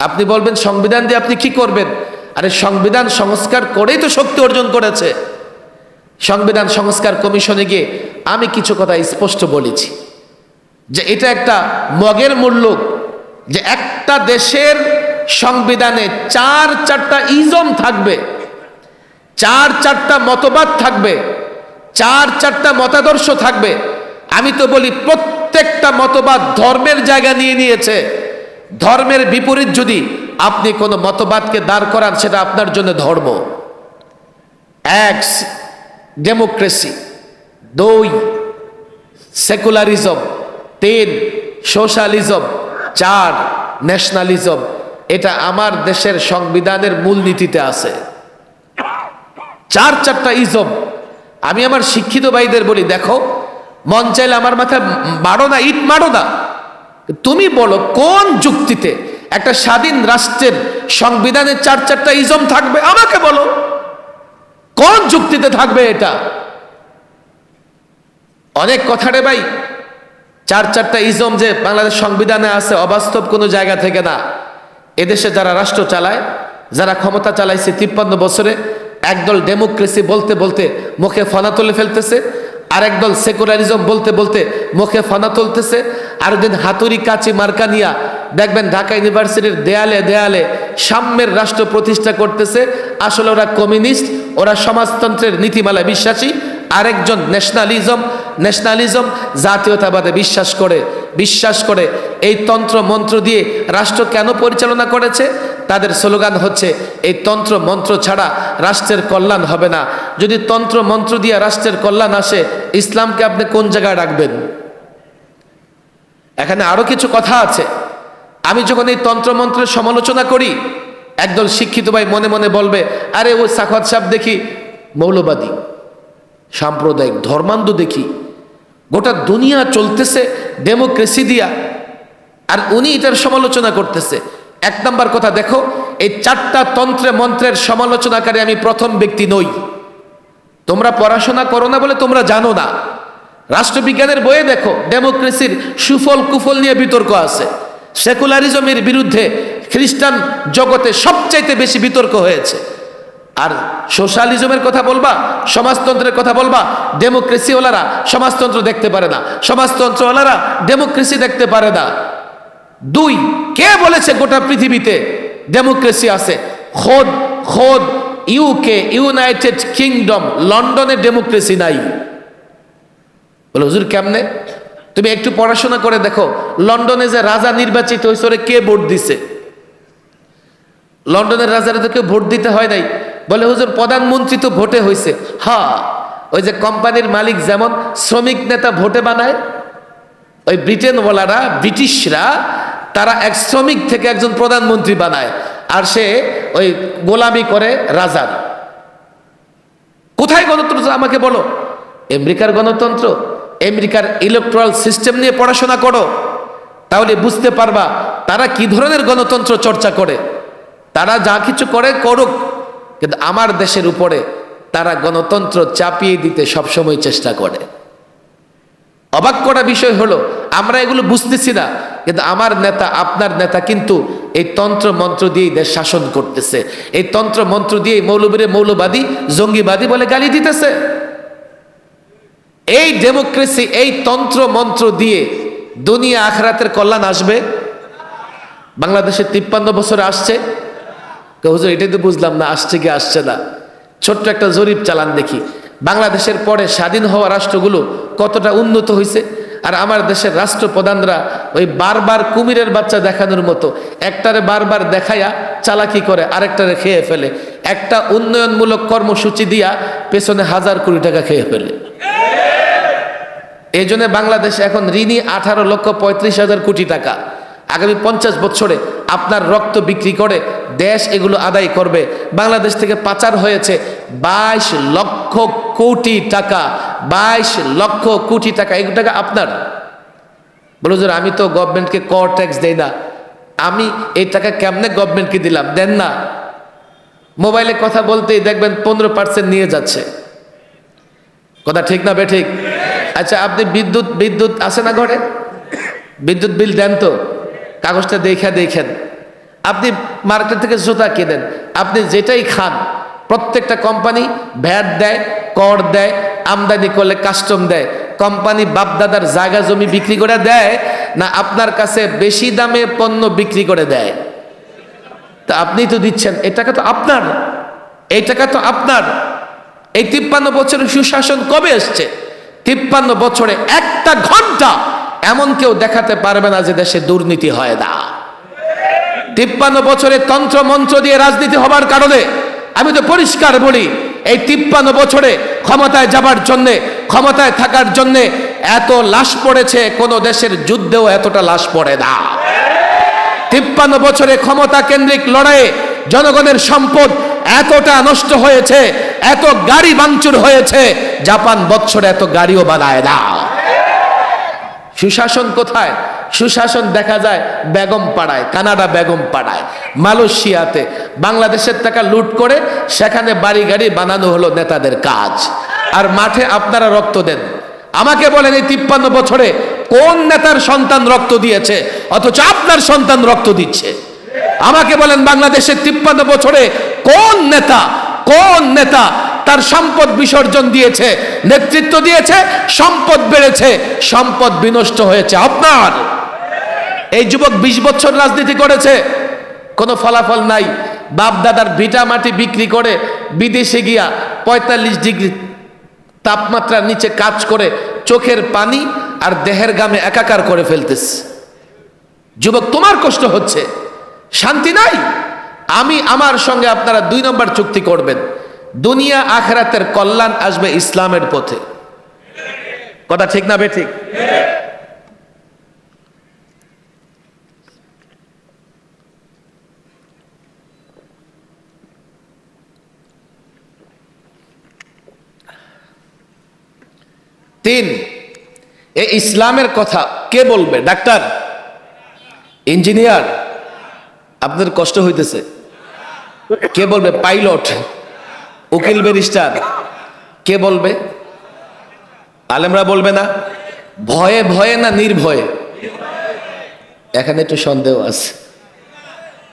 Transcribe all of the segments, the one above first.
আপনি বলবেন, সংবিধান দিয়ে আপনি কি করবেন? আরে, সংবিধান সংস্কার করেই তো শক্তি অর্জন করেছে। সংবিধান সংস্কার কমিশনে গিয়ে আমি কিছু কথা স্পষ্ট বলেছি। যে এটা একটা মগের মূল্য, যে একটা দেশের সংবিধানে চার চারটা ইজম থাকবে, চার চারটা মতবাদ থাকবে, চার চারটা মতাদর্শ থাকবে। আমি তো বলি, প্রত্যেকটা মতবাদ ধর্মের জায়গা নিয়ে নিয়েছে। ধর্মের বিপরীত যদি আপনি কোনো মতবাদকে দাঁড় করান, সেটা আপনার জন্য ধর্ম। এক ডেমোক্রেসি দুই সেকুলারিজম তিন সোশ্যালিজম চার ন্যাশনালিজম এটা আমার দেশের সংবিধানের মূলনীতিতে আছে। চার চারটা ইজম আমি আমার শিক্ষিত ভাইদের বলি, দেখো, মন চাইলে আমার মাথায় মারো না, ইট মারো না। তুমি বলো, কোন যুক্তিতে একটা স্বাধীন রাষ্ট্রের সংবিধানে চার চারটা ইজম থাকবে? আমাকে বলো। কোন যুক্তিতে থাকবে এটা? অনেক কথা রে ভাই। চার চারটা ইজম যে বাংলাদেশ সংবিধানে আছে, অবাস্তব কোনো জায়গা থেকে না। এদেশে যারা রাষ্ট্র চালায়, যারা ক্ষমতা চালাইছে তিপ্পান্ন বছরে, একদল ডেমোক্রেসি বলতে বলতে মুখে ফনা তুলে ফেলতেছে আর একদল সেকুলারিজম বলতে বলতে মুখে ফনা তুলতেছে আর দিন হাতুড়ি কাচি মার্কা নিয়া দেখবেন ঢাকা ইউনিভার্সিটির দেয়ালে দেয়ালে সাম্যের রাষ্ট্র প্রতিষ্ঠা করতেছে। আসলে ওরা কমিউনিস্ট, ওরা সমাজতন্ত্রের নীতিমালায় বিশ্বাসী। আরেকজন ন্যাশনালিজম ন্যাশনালিজম জাতীয়তাবাদে বিশ্বাস করে বিশ্বাস করে। এই তন্ত্র মন্ত্র দিয়ে রাষ্ট্র কেন পরিচালনা করেছে? তাদের স্লোগান হচ্ছে, এই তন্ত্র মন্ত্র ছাড়া রাষ্ট্রের কল্যাণ হবে না। যদি তন্ত্র মন্ত্র দিয়ে রাষ্ট্রের কল্যাণ আসে, ইসলামকে আপনি কোন জায়গায় রাখবেন? এখানে আরও কিছু কথা আছে। আমি যখন এই তন্ত্রমন্ত্রের সমালোচনা করি, একদল শিক্ষিত ভাই মনে মনে বলবে, আরে ও সাখাত সাহেব দেখি মৌলবাদী, সাম্প্রদায়িক ধর্মান্ধ দেখি, গোটা দুনিয়া চলতেছে ডেমোক্রেসি দিয়া। আর উনি এটার সমালোচনা করতেছে। এক নম্বর কথা, দেখো, এই চারটা তন্ত্রে মন্ত্রের সমালোচনাকারী আমি প্রথম ব্যক্তি নই। তোমরা পড়াশোনা করো না বলে তোমরা জানো না। রাষ্ট্রবিজ্ঞানের বইয়ে দেখো, ডেমোক্রেসির সুফল কুফল নিয়ে বিতর্ক আছে। সেকুলারিজমের বিরুদ্ধে খ্রিস্টান জগতে সবচাইতে বেশি বিতর্ক হয়েছে। আর সোশ্যালিজমের কথা বলবা, সমাজতন্ত্রের কথা বলবা, ডেমোক্রেসিওয়ালারা সমাজতন্ত্র দেখতে পারে না। সমাজতন্ত্রওয়ালারা ডেমোক্রেসি দেখতে পারে না। দুই, কে বলেছে গোটা পৃথিবীতে ডেমোক্রেসি আছে? খোদ খোদ, ইউকে, ইউনাইটেড কিংডম, লন্ডনে ডেমোক্রেসি নাই। বলে, হুজুর, কেমনে? তুমি একটু পড়াশোনা করে দেখো, লন্ডনে যে রাজা নির্বাচিত হয়েছে কে ভোট দিছে? লন্ডনের রাজারা তো কেউ ভোট দিতে হয় নাই। বলে, হুজুর, প্রধানমন্ত্রী তো ভোটে হয়েছে। হা ওই যে কোম্পানির মালিক যেমন শ্রমিক নেতা ভোটে বানায়, ওই ব্রিটেনওয়ালারা, ব্রিটিশরা, তারা এক শ্রমিক থেকে একজন প্রধানমন্ত্রী বানায়, আর সে ওই গোলামি করে রাজার। কোথায় গণতন্ত্র আমাকে বলো? আমেরিকার গণতন্ত্র। আমেরিকার ইলেকট্রাল সিস্টেম নিয়ে পড়াশোনা করো। তাহলে বুঝতে পারবা তারা কি ধরনের গণতন্ত্র চর্চা করে। তারা যা কিছু করে করুক, কিন্তু আমার দেশের উপরে তারা গণতন্ত্র চাপিয়ে দিতে সবসময় চেষ্টা করে। অবাক করা বিষয় হলো, আমরা এগুলো বুঝতেছি না, কিন্তু আমার নেতা, আপনার নেতা কিন্তু এই তন্ত্র মন্ত্র দিয়েই দেশ শাসন করতেছে। এই তন্ত্র মন্ত্র দিয়েই মৌলবীরে মৌলবাদী, জঙ্গিবাদী বলে গালি দিতেছে। এই ডেমোক্রেসি এই তন্ত্র মন্ত্র দিয়ে দুনিয়া আখরাতের কল্যাণ আসবে? বাংলাদেশে তিপ্পান্ন বছরে আসছে। হুজুর, এটাই তো বুঝলাম না, আসছে কি আসছে না। ছোট্ট একটা জরিপ চালান দেখি। বাংলাদেশের পরে স্বাধীন হওয়া রাষ্ট্রগুলো কতটা উন্নত হয়েছে আর আমার দেশের রাষ্ট্রপ্রধানরা ওই বারবার কুমিরের বাচ্চা দেখানোর মতো, একটারে বারবার দেখাইয়া চালাকি করে, আরেকটারে খেয়ে ফেলে। একটা উন্নয়নমূলক কর্মসূচি দিয়া পেছনে হাজার কোটি টাকা খেয়ে ফেলে। এই জন্য বাংলাদেশে এখন ঋণী আঠারো লক্ষ পঁয়ত্রিশ হাজার কোটি টাকা। আগামী পঞ্চাশ বছরে আপনার রক্ত বিক্রি করে দেশ এগুলো আদায় করবে। বাংলাদেশ থেকে পাচার হয়েছে বাইশ লক্ষ কোটি টাকা। বাইশ লক্ষ কোটি টাকা। এগুলো টাকা আপনার। বলো যে আমি তো গভর্নমেন্টকে কর ট্যাক্স দেই না। আমি এই টাকা কেমনে গভর্নমেন্টকে দিলাম? দেন না। মোবাইলে কথা বলতেই দেখবেন পনেরো পার্সেন্ট নিয়ে যাচ্ছে। কথা ঠিক না বে ঠিক? আচ্ছা আপনি বিদ্যুৎ বিদ্যুৎ আছে না ঘরে? বিদ্যুৎ বিল দেন তো। কাগজটা দেখা, দেখেন। আপনি মার্কেট থেকে জুতা কেনেন। আপনি যেটাই খান, প্রত্যেকটা কোম্পানি ভ্যাট দেয়, কর দেয়, আমদানি করলে কাস্টম দেয়। কোম্পানি বাপদাদার জায়গা জমি বিক্রি করে দেয় না আপনার কাছে বেশি দামে পণ্য বিক্রি করে দেয়? তা আপনি তো দিচ্ছেন, এই টাকা তো আপনার। এই টাকা তো আপনার। এই তিপ্পান্ন বছরের সুশাসন কবে এসছে? তিপ্পান্ন বছরে একটা ঘণ্টা এমন কেউ দেখাতে পারবে না যে দেশে দুর্নীতি হয় না। তিপ্পান্ন বছরে তন্ত্র মন্ত্র দিয়ে রাজনীতি হবার কারণে, আমি তো পরিষ্কার বলি, এই তিপ্পান্ন বছরে ক্ষমতায় যাবার জন্যে, ক্ষমতায় থাকার জন্যে এত লাশ পড়েছে, কোন দেশের যুদ্ধেও এতটা লাশ পড়ে না। তিপ্পান্ন বছরে ক্ষমতা কেন্দ্রিক লড়াইয়ে জনগণের সম্পদ এতটা নষ্ট হয়েছে, এত গাড়ি ভাঙচুর হয়েছে, জাপান বৎসরে এত গাড়িও বানায় না। সুশাসন কোথায়? সুশাসন দেখা যায় বেগম পাড়ায়, কানাডা বেগম পাড়ায়, মালয়েশিয়াতে। বাংলাদেশের টাকা লুট করে সেখানে বাড়ি গাড়ি বানানো হলো নেতাদের কাজ। আর মাঠে আপনারা রক্ত দেন। আমাকে বলেন এই তিপ্পান্ন বছরে কোন নেতার সন্তান রক্ত দিয়েছে, অথচ আপনার সন্তান রক্ত দিচ্ছে? আমাকে বলেন বাংলাদেশের তিপ্পান্ন বছরে কোন নেতা কোন নেতা তার সম্পদ বিসর্জন দিয়েছে, নেতৃত্ব দিয়েছে, সম্পদ বেড়েছে, সম্পদ বিনষ্ট হয়েছে? আপনার। এই যুবক বিশ বছর রাজনীতি করেছে, কোনো ফলাফল নাই। বাপ দাদার ভিটা মাটি বিক্রি করে বিদেশে গিয়া পঁয়তাল্লিশ ডিগ্রি তাপমাত্রার নিচে কাজ করে চোখের পানি আর দেহের গামে একাকার করে ফেলতেছে। যুবক, তোমার কষ্ট হচ্ছে। শান্তি নাই? আমি আমার সঙ্গে আপনারা দুই নম্বর চুক্তি করবেন। দুনিয়া আখরাতের কল্যাণ আসবে ইসলামের পথে। কথা ঠিক না বে ঠিক তিন, এ ইসলামের কথা কে বলবে? ডাক্তার? ইঞ্জিনিয়ার? আপনাদের কষ্ট হইতেছে। কে বলবে পাইলট? উকিল ব্যারিস্টার। কে বলবে? আলেমরা বলবে না? ভয়ে ভয়ে না নির্ভয়ে? এখানে একটু সন্দেহ আছে।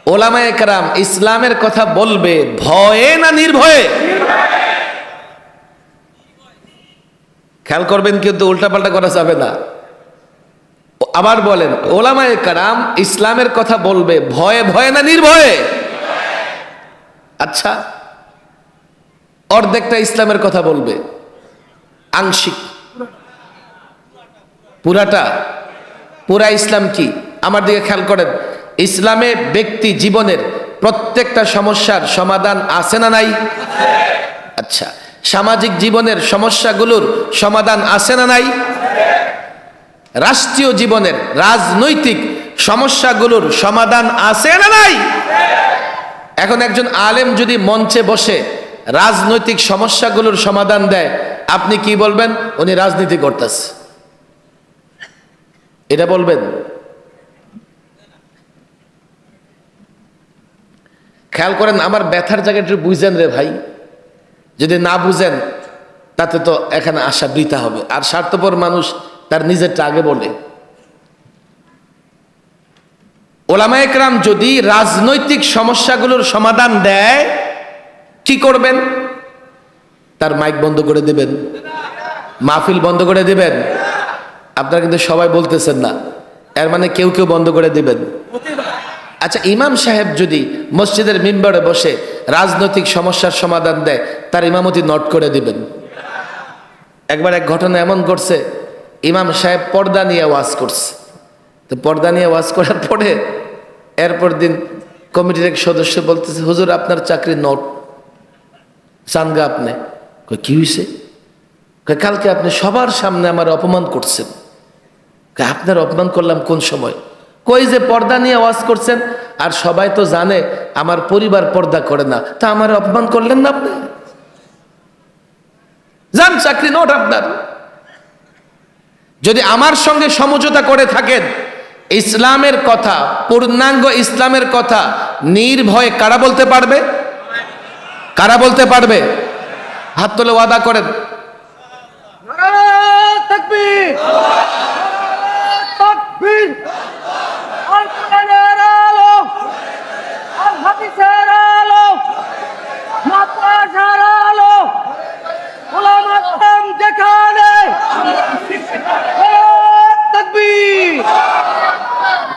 ওলামায়ে কারাম, ইসলামের কথা বলবে ভয়ে না নির্ভয়ে? খেয়াল করবেন কিন্তু উল্টাপাল্টা করা যাবে না। আবার বলেন, ওলামায়ে কারাম, ইসলামের কথা বলবে ভয়ে ভয়ে না নির্ভয়ে? আচ্ছা অর্ধেকটা ইসলামের কথা বলবে। আংশিক। পুরাটা? পুরা ইসলাম কি? আমার দিকে খেয়াল করেন। ইসলামে ব্যক্তি জীবনের প্রত্যেকটা সমস্যার সমাধান আছে না নাই? আচ্ছা সামাজিক জীবনের সমস্যাগুলোর সমাধান আছে না নাই? রাষ্ট্রীয় জীবনের রাজনৈতিক সমস্যাগুলোর সমাধান আছে না নাই? এখন একজন আলেম যদি মঞ্চে বসে রাজনৈতিক সমস্যাগুলোর সমাধান দেয়, আপনি কি বলবেন? উনি রাজনীতি করতেছে। এটা বলবেন? খেয়াল করেন, আমার ব্যথার জায়গাটা বুঝেন রে ভাই। যদি না বুঝেন, তাতে তো এখানে আসা বৃথা হবে। আর স্বার্থপর মানুষ তার নিজেরটা আগে বলে। ওলামা একরাম যদি রাজনৈতিক সমস্যাগুলোর সমাধান দেয়, কি করবেন? তার মাইক বন্ধ করে দেবেন। মাহফিল বন্ধ করে দেবেন। আপনারা কিন্তু সবাই বলতেছেন না। এর মানে কেউ কেউ বন্ধ করে দেবেন। আচ্ছা ইমাম সাহেব যদি মসজিদের মেম্বারে বসে রাজনৈতিক সমস্যার সমাধান দেয়, তার ইমামতি নোট করে দিবেন। একবার এক ঘটনা এমন করছে ইমাম সাহেব পর্দা নিয়ে ওয়াজ করছে। তো পর্দা নিয়ে ওয়াজ করার পরে এরপর দিন কমিটির এক সদস্য বলতেছে, হুজুর, আপনার চাকরি নোট। চানগা আপনি। কি হয়েছে কালকে আপনি সবার সামনে আমার অপমান করছেন। আপনার অপমান করলাম কোন সময়? কই যে পর্দা নিয়ে ওয়াজ করছেন, আর সবাই তো জানে আমার পরিবার পর্দা করে না। তা আমার অপমান করলেন না আপনি? যান চাকরি নোট আপনার। যদি আমার সঙ্গে সমঝোতা করে থাকেন ইসলামের কথা, পূর্ণাঙ্গ ইসলামের কথা নির্ভয়ে কারা বলতে পারবে? কারা বলতে পারবে? হাত তোলে ওয়াদা করেন।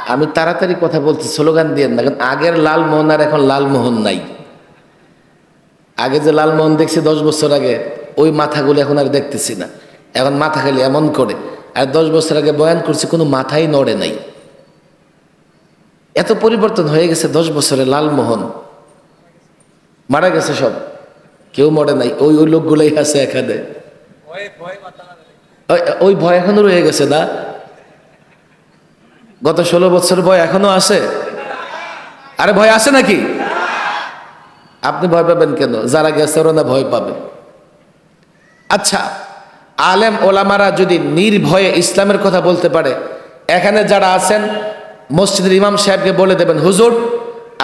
আমি তাড়াতাড়ি কথা বলছি স্লোগান দিয়ে না কারণ আগের লালমোহন আর এখন লালমোহন নাই। আগে যে লালমোহন দেখছি দশ বছর আগে ওই মাথাগুলো এখন আর দেখতেছি না। এখন মাথা খালি এমন করে। আর দশ বছর আগে বয়ান করছি কোনো মাথাই নড়ে নাই। এত পরিবর্তন হয়ে গেছে দশ বছরে লালমোহন। মারা গেছে সব। কেউ মরে নাই ওই ওই লোকগুলাই আছে এখানে ওই- ওই ভয় এখনও রয়ে গেছে না? গত ষোলো বছর ভয় এখনও আছে আরে ভয় আছে নাকি? আপনি ভয় পাবেন কেন? যারা গেছে ওরা ভয় পাবে। আচ্ছা আলেম ওলামারা যদি নির্ভয়ে ইসলামের কথা বলতে পারে, এখানে যারা আছেন, মসজিদের ইমাম সাহেবকে বলে দেবেন, হুজুর,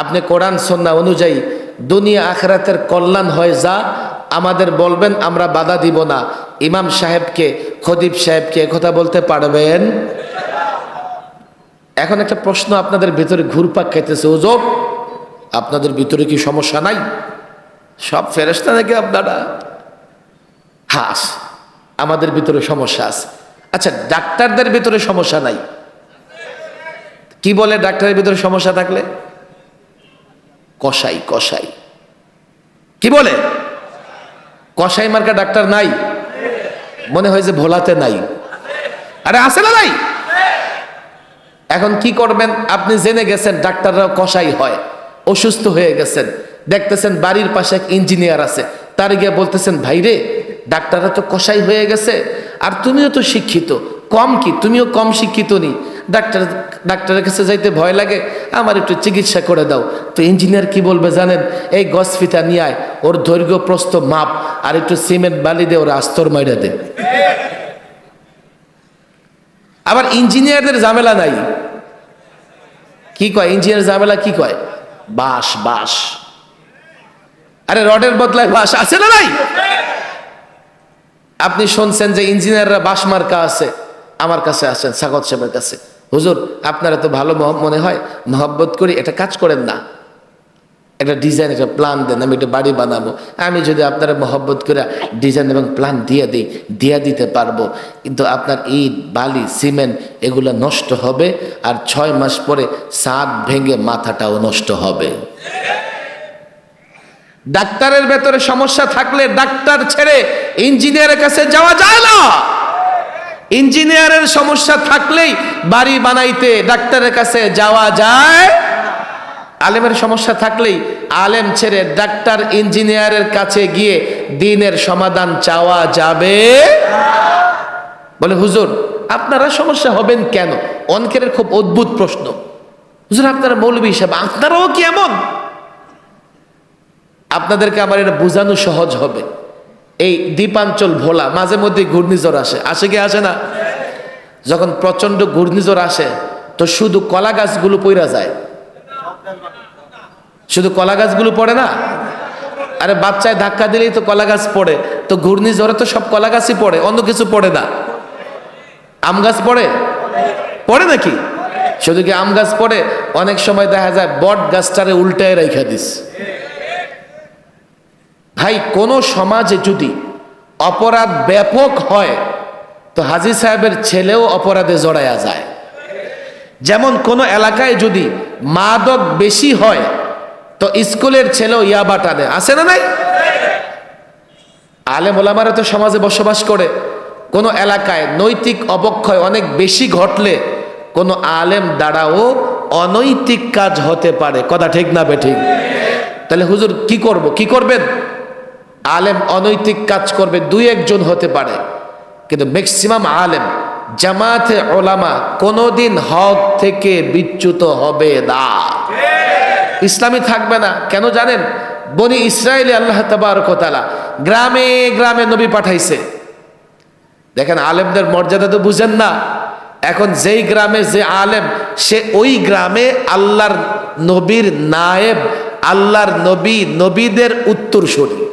আপনি কোরআন, সন্না অনুযায়ী দুনিয়া আখরাতের কল্যাণ হয় যা আমাদের বলবেন, আমরা বাধা দিব না। ইমাম সাহেবকে খদিব সাহেবকে কথা বলতে পারবেন? এখন একটা প্রশ্ন আপনাদের ভেতরে ঘুরপাক খাইতেছে, ওজব, আপনাদের ভিতরে কি সমস্যা নাই? সব ফেরেস্তা নাকি আপনারা? হাস আমাদের ভিতরে সমস্যা আছে। আচ্ছা ডাক্তারদের ভিতরে সমস্যা নাই। কি বলে ডাক্তারের ভিতরে সমস্যা থাকলে? কসাই কসাই। কি বলে? কসাই মার্কা ডাক্তার নাই। মনে হয় যে ভোলাতে নাই। আরে, আছে না নাই? এখন কি করবেন? আপনি জেনে গেছেন ডাক্তাররাও কষাই হয়, অসুস্থ হয়ে গেছেন। দেখতেছেন বাড়ির পাশে এক ইঞ্জিনিয়ার আছে, তার গিয়ে বলতেছেন ভাইরে ডাক্তাররা তো কষাই হয়ে গেছে, আর তুমিও তো শিক্ষিত, কম কি? তুমিও কম শিক্ষিত নি। ডাক্তার, ডাক্তারের কাছে যাইতে ভয় লাগে, আমার একটু চিকিৎসা করে দাও। তো ইঞ্জিনিয়ার কি বলবে জানেন? এই গছ ফিতা নিয়ে আয়, ওর দৈর্ঘ্য প্রস্থ মাপ, আর একটু সিমেন্ট বালি দে, ওর আস্তর মাইরা দে। আবার ইঞ্জিনিয়ারদের ঝামেলা নাই। কি কয়? ইঞ্জিনিয়ার ঝামেলা কি কয়? বাস বাস আরে রডের বদলায় বাস আছে না নাই? আপনি শুনছেন যে ইঞ্জিনিয়াররা বাস মার্কা আছে? আমার কাছে আছেন সাগত সাহেবের কাছে। হুজুর, আপনারা তো ভালো মনে হয় মহব্বত করি, এটা কাজ করেন না। একটা ডিজাইন একটা প্ল্যান দেন, আমি একটা বাড়ি বানাবো। আমি যদি আপনারা মহব্বত করে ডিজাইন এবং প্ল্যান দিয়ে দিই, দিয়ে দিতে পারব। কিন্তু আপনার ইট, বালি সিমেন্ট এগুলো নষ্ট হবে আর ছয় মাস পরে সাত ভেঙে মাথাটাও নষ্ট হবে। ডাক্তারের ভেতরে সমস্যা থাকলে ডাক্তার ছেড়ে ইঞ্জিনিয়ারের কাছে যাওয়া যায় না। ইঞ্জিনিয়ারের সমস্যা থাকলেই বাড়ি বানাইতে ডাক্তারের কাছে যাওয়া যায়। আলেমের সমস্যা থাকলেই আলেম ছেড়ে ডাক্তার, ইঞ্জিনিয়ারের কাছে গিয়ে দিনের সমাধান চাওয়া যাবে? বলে, হুজুর, আপনারা সমস্যা হবেন কেন? অনেকের খুব অদ্ভুত প্রশ্ন। হুজুর, আপনারা মৌলবী হিসাব আপনারাও কি এমন? আপনাদেরকে আমার এটা বোঝানো সহজ হবে। এই দ্বীপাঞ্চল ভোলা, মাঝে মধ্যে ঘূর্ণিঝড় আসে। আসে কি আসে না? যখন প্রচণ্ড ঘূর্ণিঝড় আসে, তো শুধু কলা গাছগুলো পইরা যায়। শুধু কলা গাছগুলো পড়ে না? আরে বাচ্চায় ধাক্কা দিলেই তো কলা গাছ পড়ে। তো ঘূর্ণিঝড়ে তো সব কলা গাছই পড়ে, অন্য কিছু পড়ে না। আম গাছ পড়ে? পড়ে নাকি? শুধু কি আম গাছ পড়ে? অনেক সময় দেখা যায় বট গাছটারে উল্টায় রেখা দিস। ভাই, কোন সমাজে যদি অপরাধ ব্যাপক হয়, তো হাজি সাহেবের ছেলেও অপরাধে জড়ায়া যায়। যেমন কোন এলাকায় যদি মাদক বেশি হয় তো স্কুলের ছেলেও ইয়াবা টানে। আছে না নাই? আলেম ওলামারা তো সমাজে বসবাস করে। কোনো এলাকায় নৈতিক অবক্ষয় অনেক বেশি ঘটলে কোনো আলেম দ্বারাও অনৈতিক কাজ হতে পারে। কথা ঠিক না বে ঠিক? তাহলে হুজুর কি করব? কি করবেন? আলেম অনৈতিক কাজ করবে, দুই একজন হতে পারে। কিন্তু ম্যাক্সিমাম আলেম, জামাতে ওলামা কোনোদিন হক থেকে বিচ্যুত হবে না। ইসলামী থাকবে না। কেন জানেন? বনি ইসরায়েলি আল্লাহ তাবারকতালা গ্রামে গ্রামে নবী পাঠাইছে। দেখেন আলেমদের মর্যাদা তো বুঝেন না। এখন যেই গ্রামে যে আলেম, সে ওই গ্রামে আল্লাহর নবীর নায়েব, আল্লাহর নবী, নবীদের উত্তরসূরি।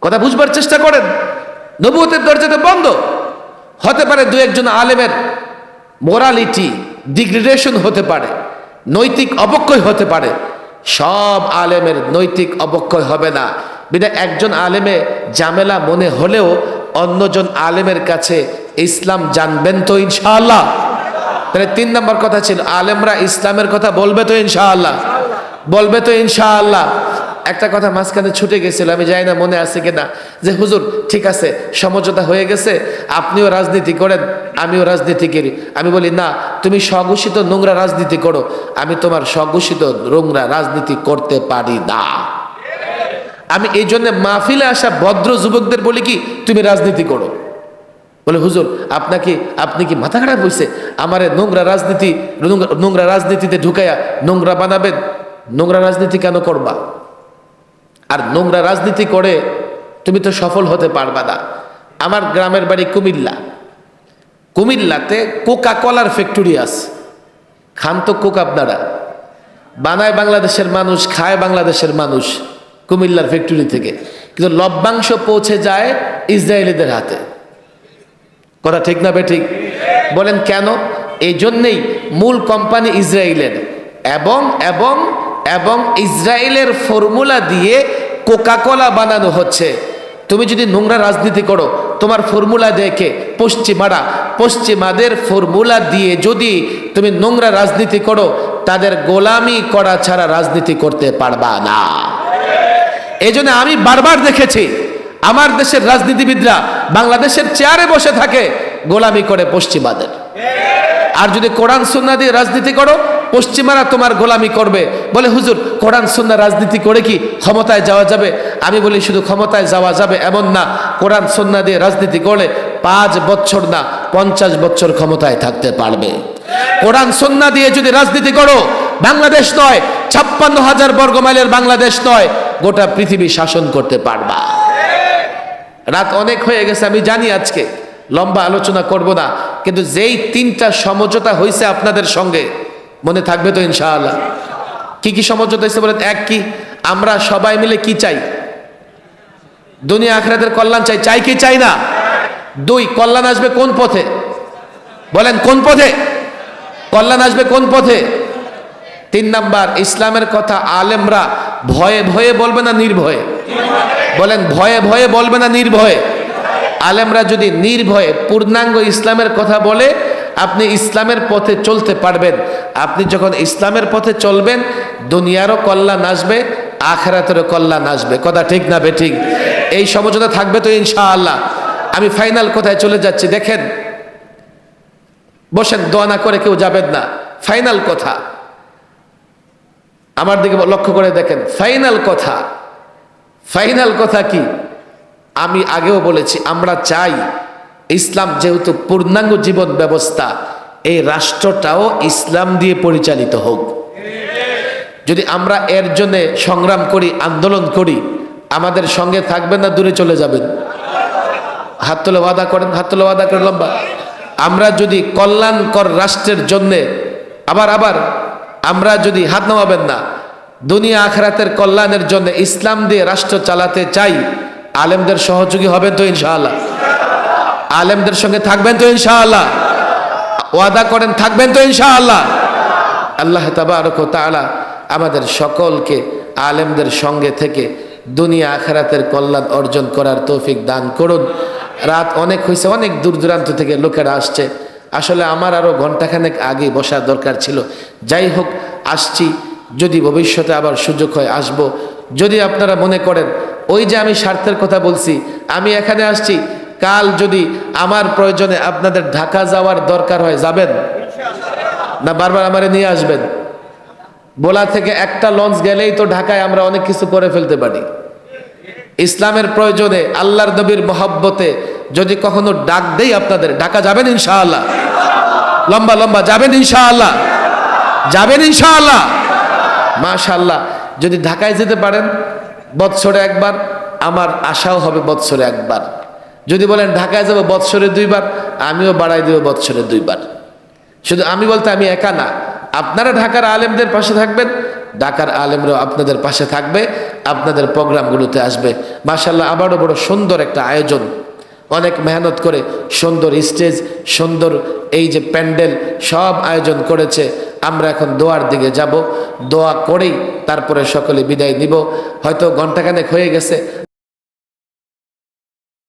কথা বুঝবার চেষ্টা করেন। নবুয়তের দরজাতে বন্ধ। হতে পারে দু একজন আলেমের মোরালিটি ডিগ্রেডেশন হতে পারে। নৈতিক অবক্ষয় হতে পারে। সব আলেমের নৈতিক অবক্ষয় হবে না। বিদায় একজন আলেমে জামেলা মনে হলেও অন্যজন আলেমের কাছে ইসলাম জানবেন তো ইনশাআল্লাহ। তাহলে তিন নম্বর কথা ছিল, আলেমরা ইসলামের কথা বলবে তো ইনশাআল্লাহ। বলবে তো ইনশাআল্লাহ। একটা কথা মাঝখানে ছুটে গেছিল, আমি জানি না মনে আছে কিনা, যে হুজুর, ঠিক আছে, সমঝোতা হয়ে গেছে, আপনিও রাজনীতি করেন, আমিও রাজনীতি করি। আমি বলি, না, তুমি স্বঘোষিত নোংরা রাজনীতি করো, আমি তোমার স্বঘোষিত নোংরা রাজনীতি করতে পারি না। আমি এই জন্য মাহফিলে আসা ভদ্র যুবকদের বলি কি, তুমি রাজনীতি করো। বলে, হুজুর, আপনাকে, আপনি কি মাথা খারাপ হয়েছে আমারে নোংরা রাজনীতি নোংরা রাজনীতিতে ঢুকাইয়া নোংরা বানাবেন, নোংরা রাজনীতি কেন করবা? আর নোংরা রাজনীতি করে তুমি তো সফল হতে পারবা না। আমার গ্রামের বাড়ি কুমিল্লা। কুমিল্লাতে কোকা কলার ফ্যাক্টরি আছে। খান তো কোক আপনারা। বানায় বাংলাদেশের মানুষ, খায় বাংলাদেশের মানুষ কুমিল্লার ফ্যাক্টরি থেকে। কিন্তু লভ্যাংশ পৌঁছে যায় ইসরায়েলিদের হাতে। কথা ঠিক না বে ঠিক? বলেন কেন? এই জন্যেই মূল কোম্পানি ইসরায়েলের। এবং এবং এবং ইসরায়েলের ফর্মুলা দিয়ে কোকাকোলা বানানো হচ্ছে। তুমি যদি নোংরা রাজনীতি করো, তোমার ফর্মুলা দেখে পশ্চিমারা, পশ্চিমাদের ফর্মুলা দিয়ে যদি তুমি নোংরা রাজনীতি করো, তাদের গোলামি করা ছাড়া রাজনীতি করতে পারবা না। এই জন্য আমি বারবার দেখেছি, আমার দেশের রাজনীতিবিদরা বাংলাদেশের চেয়ারে বসে থাকে গোলামি করে পশ্চিমাদের। আর যদি কোরআন সুন্না দিয়ে রাজনীতি করো পশ্চিমারা তোমার গোলামি করবে। বলে, হুজুর, কোরআন সুন্না রাজনীতি করে কি ক্ষমতায় যাওয়া যাবে? আমি বলি, শুধু ক্ষমতায় যাওয়া যাবে এমন না। কোরআন সুন্না দিয়ে রাজনীতি করলে পাঁচ বছর না, পঞ্চাশ বছর ক্ষমতায় থাকতে পারবে। কোরআন সুন্না দিয়ে যদি রাজনীতি করো, বাংলাদেশ নয়, ছাপ্পান্ন হাজার বর্গ মাইলের বাংলাদেশ নয়, গোটা পৃথিবী শাসন করতে পারবা। রাত অনেক হয়ে গেছে, আমি জানি আজকে। লম্বা আলোচনা করব না, কিন্তু যেই তিনটা সমঝোতা হয়েছে আপনাদের সঙ্গে মনে থাকবে তো ইনশাআল্লাহ। কি কি সমঝোতা হয়েছে বলেন? এক কি, আমরা সবাই মিলে কি চাই? দুনিয়া আখরাতের কল্যাণ চাই। চাই কি চাই না? দুই, কল্যাণ আসবে কোন পথে? বলেন, কোন পথে? কল্যাণ আসবে কোন পথে? তিন নাম্বার, ইসলামের কথা আলেমরা ভয়ে ভয়ে বলবে না নির্ভয়ে? বলেন, ভয়ে ভয়ে বলবে না নির্ভয়ে? আলেমরা যদি নির্ভয়ে, পূর্ণাঙ্গ ইসলামের কথা বলে আপনি ইসলামের পথে চলতে পারবেন। আপনি যখন ইসলামের পথে চলবেন, দুনিয়ারও কল্যাণ আসবে, আখেরাতেরও কল্যাণ আসবে। কথা ঠিক না বে ঠিক এই সমঝোতা থাকবে তো ইনশাআল্লাহ। আমি ফাইনাল কোথায় চলে যাচ্ছি দেখেন। বসেন, দোয়া না করে কেউ যাবেন না। ফাইনাল কথা। আমার দিকে লক্ষ্য করে দেখেন। ফাইনাল কথা। ফাইনাল কথা কি? আমি আগেও বলেছি, আমরা চাই ইসলাম যেহেতু পূর্ণাঙ্গ জীবন ব্যবস্থা, এই রাষ্ট্রটাও ইসলাম দিয়ে পরিচালিত হোক। যদি আমরা এর জন্য সংগ্রাম করি, আন্দোলন করি, আমাদের সঙ্গে থাকবেন না, দূরে চলে যাবেন। হাত তুলে ওয়াদা করেন, হাত তুলে ওয়াদা করেন, লম্বা। আমরা যদি কল্যাণকর রাষ্ট্রের জন্যে আবার আবার আমরা যদি হাত নামাবেন না, দুনিয়া আখরাতের কল্যাণের জন্য ইসলাম দিয়ে রাষ্ট্র চালাতে চাই, আলেমদের সহযোগী হবেন তো ইনশাআল্লাহ। আলেমদের সঙ্গে থাকবেন তো ইনশাআল্লাহ। ওয়াদা করেন, থাকবেন তো ইনশাআল্লাহ। আল্লাহ তাবারক ও তাআলা আমাদের সকলকে আলেমদের সঙ্গে থেকে দুনিয়া আখেরাতের কল্যাণ অর্জন করার তৌফিক দান করুন। রাত অনেক হয়েছে অনেক দূর দূরান্ত থেকে লোকেরা আসছে। আসলে আমার আরও ঘন্টাখানেক আগে বসার দরকার ছিল। যাই হোক, আসছি। যদি ভবিষ্যতে আবার সুযোগ হয় আসব। যদি আপনারা মনে করেন, ওই যে আমি স্বার্থের কথা বলছি, আমি এখানে আসছি কাল যদি আমার প্রয়োজনে আপনাদের ঢাকা যাওয়ার দরকার হয়, যাবেন? না, বারবার আমারে নিয়ে আসবেন? বোলা থেকে একটা লঞ্চ গেলেই তো ঢাকায় আমরা অনেক কিছু করে ফেলতে পারি। ইসলামের প্রয়োজনে আল্লাহর নবীর মহব্বতে যদি কখনো ডাক দেই আপনাদের, ঢাকা যাবেন ইনশাআল্লাহ? লম্বা লম্বা, যাবেন ইনশাআল্লাহ? যাবেন ইনশাআল্লাহ? মাশাআল্লাহ, যদি ঢাকায় যেতে পারেন, বৎসরে একবার, আমার আশাও হবে বৎসরে একবার। যদি বলেন ঢাকায় যাব বৎসরে দুইবার, আমিও বাড়াই দেবো বৎসরে দুইবার। শুধু আমি বলতে আমি একা না, আপনারা ঢাকার আলেমদের পাশে থাকবেন, ঢাকার আলেমরাও আপনাদের পাশে থাকবে, আপনাদের প্রোগ্রামগুলোতে আসবে। মাশাল্লাহ আবারও বড় সুন্দর একটা আয়োজন। অনেক মেহনত করে সুন্দর স্টেজ, সুন্দর এই যে প্যান্ডেল, সব আয়োজন করেছে। আমরা এখন দোয়ার দিকে যাব। দোয়া করেই তারপরে সকলে বিদায় নিব। হয়তো ঘন্টাখানেক হয়ে গেছে।